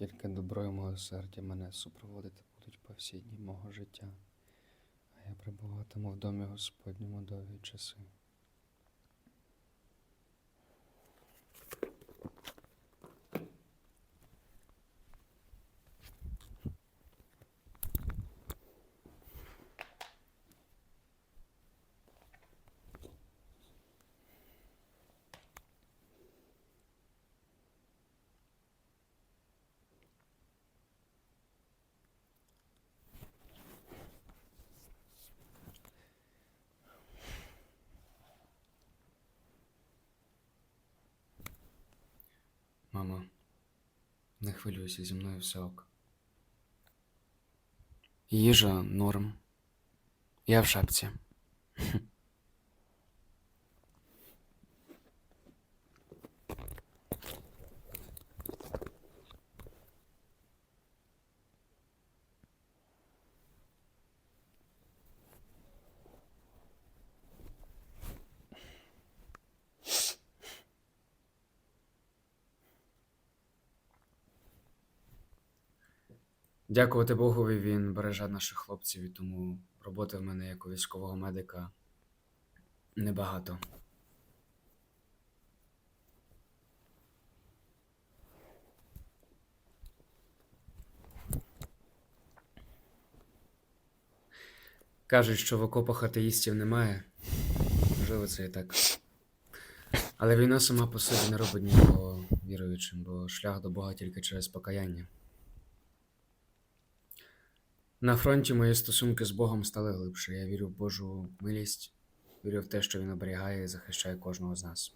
Тільки добро і милосердя мене супроводити будуть по всі дні мого життя, а я прибуватиму в домі Господньому довгі часи. Мамо, не хвилюйся, зі мною все ок. Їжа норм. Я в шапці. Дякувати Богові, він береже наших хлопців, і тому роботи в мене як у військового медика небагато. Кажуть, що в окопах атеїстів немає. Можливо, це і так. Але війна сама по собі не робить нікого віруючим, бо шлях до Бога тільки через покаяння. На фронті мої стосунки з Богом стали глибше. Я вірю в Божу милість, вірю в те, що Він оберігає і захищає кожного з нас.